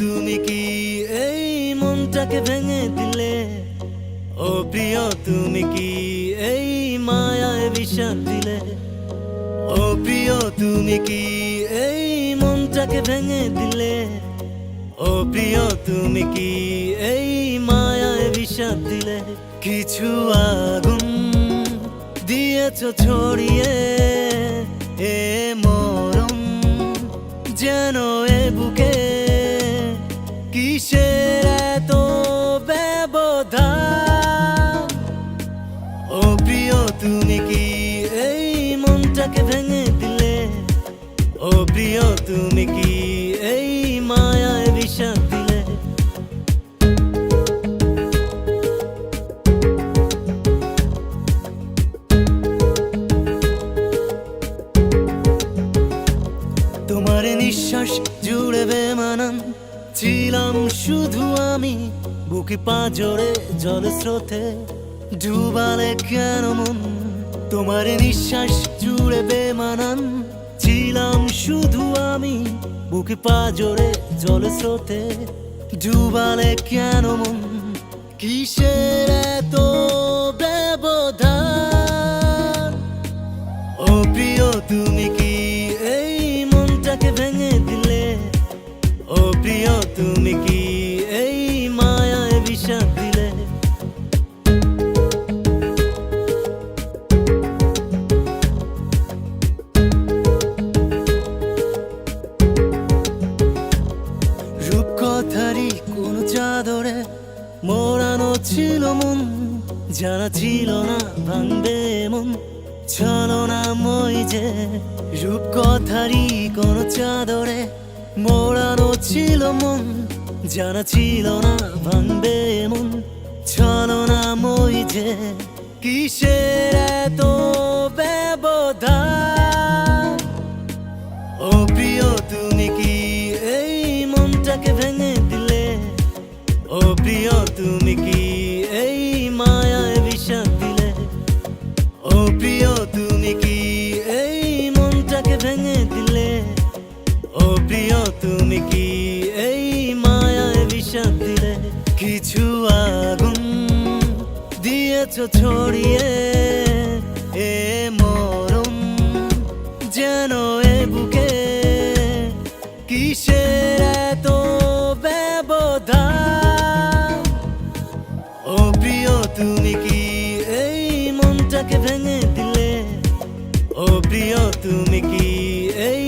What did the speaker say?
তুমি কি এই মনটাকে ভেঙে দিলে? ও প্রিয়, তুমি কি এই মায়ায় বিষাদ দিলে? ও প্রিয়, তুমি কি এই মনটাকে ভেঙে দিলে? ও প্রিয়, তুমি কি এই মায়ায় বিষাদ দিলে? কিছু আগুন দিয়েছ ছড়িয়ে, এ মরম যেন এ বুকে কিসের এত ব্যবধান? ও প্রিয়, তুমি কি এই মনটাকে ভেঙে দিলে? ও প্রিয়, তুমি কি এই মায়ায় বিষাদ দিলে? তোমার নিঃশ্বাস জুড়ে বেমানান। ছিলাম শুধু আমি, বুকে পা জোরে জল স্রোতে। ডুবালে কেন মন? তোমার নিঃশ্বাস জুড়ে বেমানান। ছিলাম শুধু আমি, বুকে পা জোরে জল স্রোতে। ডুবালে কেন মন? কিসের এত ব্যবধান? ও প্রিয়, তুমি কি চাদরে মোড়ানো ছিল মন জানা ছিল না ভাঙবে মন। মই যে রূপকথারই কোন চাদরে মোড়ানো ছিল মন জানা ছিল না ভাঙবে মন। মই যে কিসের এত ব্যবধান? ও প্রিয়, তুমি কি এই মনটাকে ভেঙে তুমি কি এই মায়ায় বিষাদ দিলে? ও প্রিয়, তুমি কি এই মনটাকে ভেঙে দিলে? ও প্রিয়, তুমি কি এই মায়ায় বিষাদ দিলে? কিছু আগুন দিয়েছ ছড়িয়ে, এ মরম যেন এ বুকে কিসের ও প্রিয় তুমি কি এই মনটাকে ভেঙে দিলে? ও প্রিয় তুমি কি এই